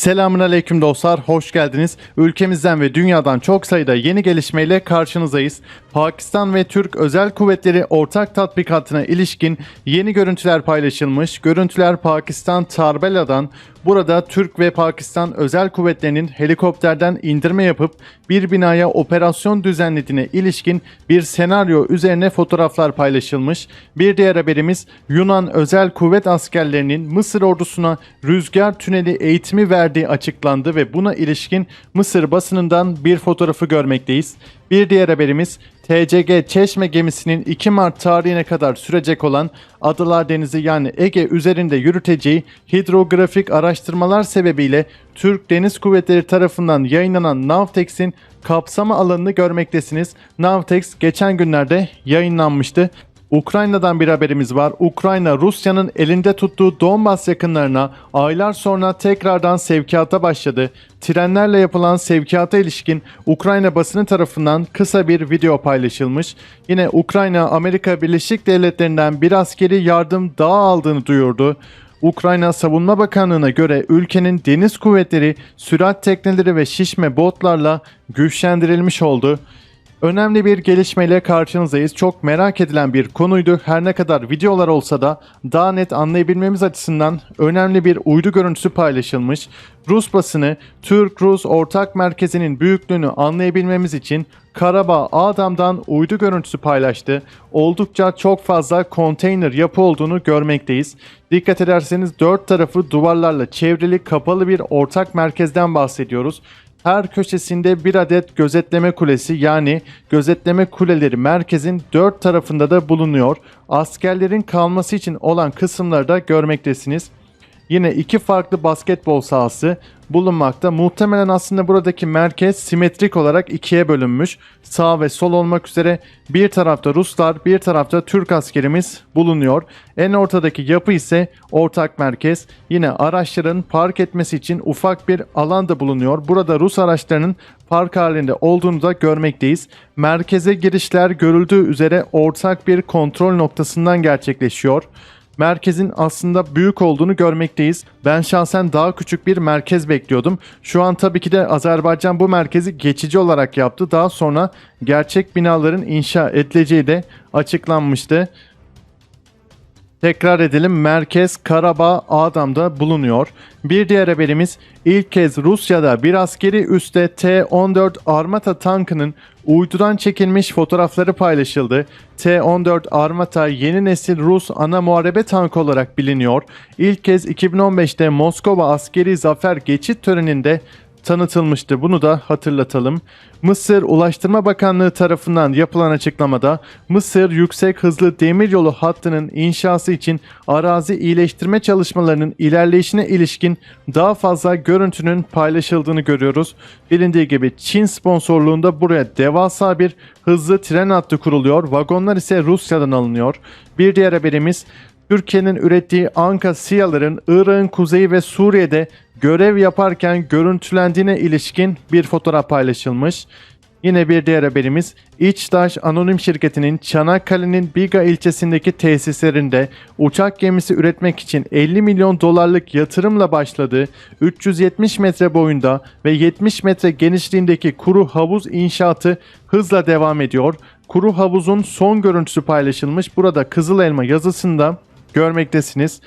Selamun aleyküm dostlar, hoş geldiniz. Ülkemizden ve dünyadan çok sayıda yeni gelişmeyle karşınızdayız. Pakistan ve Türk Özel Kuvvetleri ortak tatbikatına ilişkin yeni görüntüler paylaşılmış. Görüntüler Pakistan Tarbela'dan Burada Türk ve Pakistan özel kuvvetlerinin helikopterden indirme yapıp bir binaya operasyon düzenlediğine ilişkin bir senaryo üzerine fotoğraflar paylaşılmış. Bir diğer haberimiz Yunan özel kuvvet askerlerinin Mısır ordusuna rüzgar tüneli eğitimi verdiği açıklandı ve buna ilişkin Mısır basınından bir fotoğrafı görmekteyiz. Bir diğer haberimiz TCG Çeşme gemisinin 2 Mart tarihine kadar sürecek olan Adalar Denizi yani Ege üzerinde yürüteceği hidrografik araştırmalar sebebiyle Türk Deniz Kuvvetleri tarafından yayınlanan Navtex'in kapsama alanını görmektesiniz. Navtex geçen günlerde yayınlanmıştı. Ukrayna'dan bir haberimiz var. Ukrayna Rusya'nın elinde tuttuğu Donbas yakınlarına aylar sonra tekrardan sevkiyata başladı. Trenlerle yapılan sevkiyata ilişkin Ukrayna basını tarafından kısa bir video paylaşılmış. Yine Ukrayna Amerika Birleşik Devletleri'nden bir askeri yardım daha aldığını duyurdu. Ukrayna Savunma Bakanlığı'na göre ülkenin deniz kuvvetleri sürat tekneleri ve şişme botlarla güçlendirilmiş oldu. Önemli bir gelişmeyle karşınızdayız. Çok merak edilen bir konuydu. Her ne kadar videolar olsa da daha net anlayabilmemiz açısından önemli bir uydu görüntüsü paylaşılmış. Rus basını Türk-Rus ortak merkezinin büyüklüğünü anlayabilmemiz için Karabağ Adam'dan uydu görüntüsü paylaştı. Oldukça çok fazla konteyner yapı olduğunu görmekteyiz. Dikkat ederseniz dört tarafı duvarlarla çevrili kapalı bir ortak merkezden bahsediyoruz. Her köşesinde bir adet gözetleme kulesi yani gözetleme kuleleri merkezin dört tarafında da bulunuyor. Askerlerin kalması için olan kısımları da görmektesiniz. Yine iki farklı basketbol sahası bulunmakta. Muhtemelen aslında buradaki merkez simetrik olarak ikiye bölünmüş. Sağ ve sol olmak üzere bir tarafta Ruslar, bir tarafta Türk askerimiz bulunuyor. En ortadaki yapı ise ortak merkez. Yine araçların park etmesi için ufak bir alan da bulunuyor. Burada Rus araçlarının park halinde olduğunu da görmekteyiz. Merkeze girişler görüldüğü üzere ortak bir kontrol noktasından gerçekleşiyor merkezin aslında büyük olduğunu görmekteyiz. Ben şahsen daha küçük bir merkez bekliyordum. Şu an tabii ki de Azerbaycan bu merkezi geçici olarak yaptı. Daha sonra gerçek binaların inşa edileceği de açıklanmıştı. Tekrar edelim merkez Karabağ Adam'da bulunuyor. Bir diğer haberimiz ilk kez Rusya'da bir askeri üste T-14 Armata tankının uydudan çekilmiş fotoğrafları paylaşıldı. T-14 Armata yeni nesil Rus ana muharebe tankı olarak biliniyor. İlk kez 2015'te Moskova askeri zafer geçit töreninde tanıtılmıştı. Bunu da hatırlatalım. Mısır Ulaştırma Bakanlığı tarafından yapılan açıklamada Mısır yüksek hızlı demiryolu hattının inşası için arazi iyileştirme çalışmalarının ilerleyişine ilişkin daha fazla görüntünün paylaşıldığını görüyoruz. Bilindiği gibi Çin sponsorluğunda buraya devasa bir hızlı tren hattı kuruluyor. Vagonlar ise Rusya'dan alınıyor. Bir diğer haberimiz Türkiye'nin ürettiği Anka SİHA'ların Irak'ın kuzeyi ve Suriye'de görev yaparken görüntülendiğine ilişkin bir fotoğraf paylaşılmış. Yine bir diğer haberimiz İçtaş Anonim Şirketi'nin Çanakkale'nin Biga ilçesindeki tesislerinde uçak gemisi üretmek için 50 milyon dolarlık yatırımla başladığı 370 metre boyunda ve 70 metre genişliğindeki kuru havuz inşaatı hızla devam ediyor. Kuru havuzun son görüntüsü paylaşılmış. Burada Kızıl Elma yazısında görmektesiniz.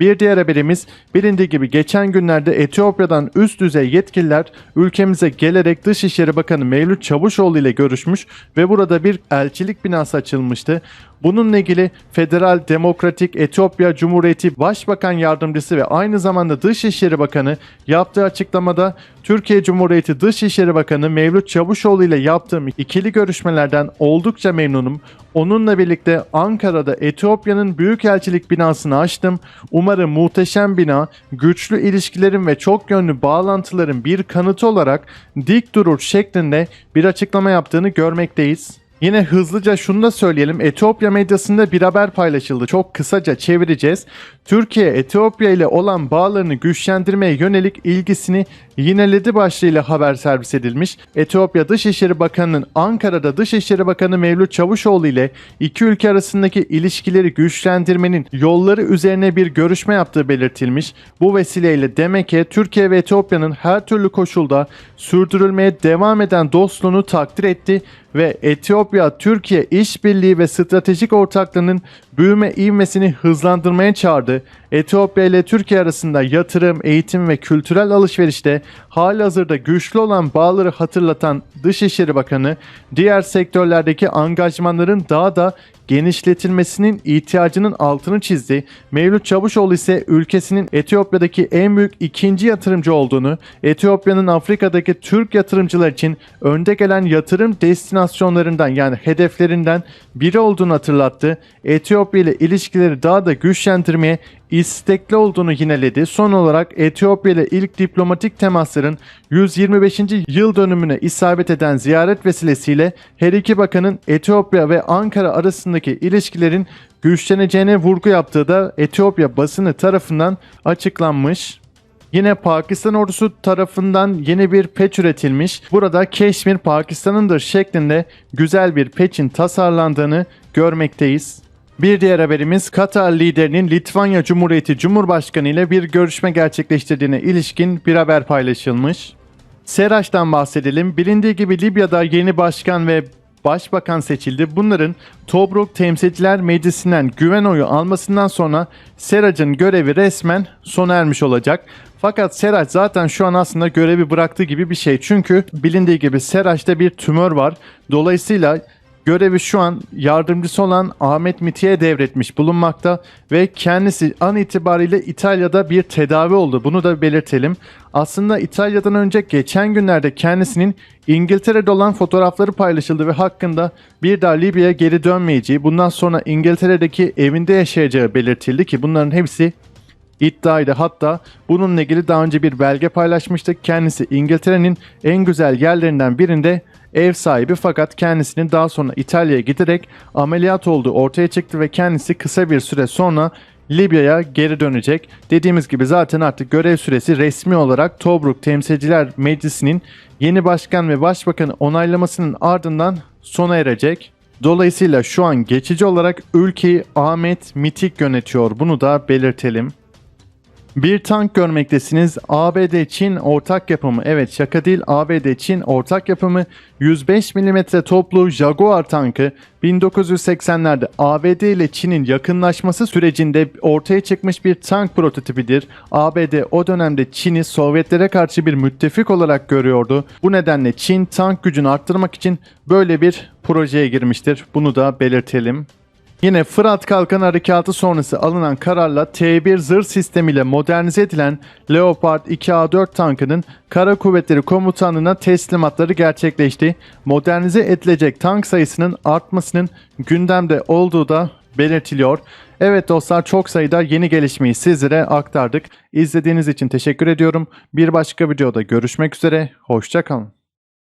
Bir diğer haberimiz bilindiği gibi geçen günlerde Etiyopya'dan üst düzey yetkililer ülkemize gelerek Dışişleri Bakanı Mevlüt Çavuşoğlu ile görüşmüş ve burada bir elçilik binası açılmıştı. Bununla ilgili Federal Demokratik Etiyopya Cumhuriyeti Başbakan Yardımcısı ve aynı zamanda Dışişleri Bakanı yaptığı açıklamada Türkiye Cumhuriyeti Dışişleri Bakanı Mevlüt Çavuşoğlu ile yaptığım ikili görüşmelerden oldukça memnunum. Onunla birlikte Ankara'da Etiyopya'nın Büyükelçilik binasını açtım. Umarım muhteşem bina güçlü ilişkilerin ve çok yönlü bağlantıların bir kanıtı olarak dik durur şeklinde bir açıklama yaptığını görmekteyiz. Yine hızlıca şunu da söyleyelim. Etiyopya medyasında bir haber paylaşıldı. Çok kısaca çevireceğiz. Türkiye Etiyopya ile olan bağlarını güçlendirmeye yönelik ilgisini yineledi başlığıyla haber servis edilmiş. Etiyopya Dışişleri Bakanı'nın Ankara'da Dışişleri Bakanı Mevlüt Çavuşoğlu ile iki ülke arasındaki ilişkileri güçlendirmenin yolları üzerine bir görüşme yaptığı belirtilmiş. Bu vesileyle demek ki Türkiye ve Etiyopya'nın her türlü koşulda sürdürülmeye devam eden dostluğunu takdir etti ve Etiyopya-Türkiye işbirliği ve stratejik ortaklığının büyüme ivmesini hızlandırmaya çağırdı. Etiyopya ile Türkiye arasında yatırım, eğitim ve kültürel alışverişte halihazırda güçlü olan bağları hatırlatan Dışişleri Bakanı, diğer sektörlerdeki angajmanların daha da genişletilmesinin ihtiyacının altını çizdi. Mevlüt Çavuşoğlu ise ülkesinin Etiyopya'daki en büyük ikinci yatırımcı olduğunu, Etiyopya'nın Afrika'daki Türk yatırımcılar için önde gelen yatırım destinasyonlarından yani hedeflerinden biri olduğunu hatırlattı. Etiyopya ile ilişkileri daha da güçlendirmeye istekli olduğunu yineledi. Son olarak Etiyopya ile ilk diplomatik temasların 125. yıl dönümüne isabet eden ziyaret vesilesiyle her iki bakanın Etiyopya ve Ankara arasındaki ilişkilerin güçleneceğine vurgu yaptığı da Etiyopya basını tarafından açıklanmış. Yine Pakistan ordusu tarafından yeni bir peç üretilmiş. Burada Keşmir Pakistan'ındır şeklinde güzel bir peçin tasarlandığını görmekteyiz. Bir diğer haberimiz Katar liderinin Litvanya Cumhuriyeti Cumhurbaşkanı ile bir görüşme gerçekleştirdiğine ilişkin bir haber paylaşılmış. Seraç'tan bahsedelim. Bilindiği gibi Libya'da yeni başkan ve başbakan seçildi. Bunların Tobruk Temsilciler Meclisi'nden güven oyu almasından sonra Serac'ın görevi resmen sona ermiş olacak. Fakat Serac zaten şu an aslında görevi bıraktığı gibi bir şey. Çünkü bilindiği gibi Seraç'ta bir tümör var. Dolayısıyla görevi şu an yardımcısı olan Ahmet Miti'ye devretmiş bulunmakta ve kendisi an itibariyle İtalya'da bir tedavi oldu. Bunu da belirtelim. Aslında İtalya'dan önce geçen günlerde kendisinin İngiltere'de olan fotoğrafları paylaşıldı ve hakkında bir daha Libya'ya geri dönmeyeceği, bundan sonra İngiltere'deki evinde yaşayacağı belirtildi ki bunların hepsi iddiaydı. Hatta bununla ilgili daha önce bir belge paylaşmıştık. Kendisi İngiltere'nin en güzel yerlerinden birinde ev sahibi fakat kendisinin daha sonra İtalya'ya giderek ameliyat olduğu ortaya çıktı ve kendisi kısa bir süre sonra Libya'ya geri dönecek. Dediğimiz gibi zaten artık görev süresi resmi olarak Tobruk Temsilciler Meclisi'nin yeni başkan ve başbakanı onaylamasının ardından sona erecek. Dolayısıyla şu an geçici olarak ülkeyi Ahmet Mitik yönetiyor. Bunu da belirtelim. Bir tank görmektesiniz. ABD-Çin ortak yapımı. Evet şaka değil ABD-Çin ortak yapımı 105 mm toplu Jaguar tankı 1980'lerde ABD ile Çin'in yakınlaşması sürecinde ortaya çıkmış bir tank prototipidir. ABD o dönemde Çin'i Sovyetlere karşı bir müttefik olarak görüyordu. Bu nedenle Çin tank gücünü arttırmak için böyle bir projeye girmiştir. Bunu da belirtelim. Yine Fırat Kalkan Harekatı sonrası alınan kararla T1 zırh sistemiyle modernize edilen Leopard 2A4 tankının Kara Kuvvetleri Komutanlığı'na teslimatları gerçekleşti. Modernize edilecek tank sayısının artmasının gündemde olduğu da belirtiliyor. Evet dostlar çok sayıda yeni gelişmeyi sizlere aktardık. İzlediğiniz için teşekkür ediyorum. Bir başka videoda görüşmek üzere. Hoşçakalın.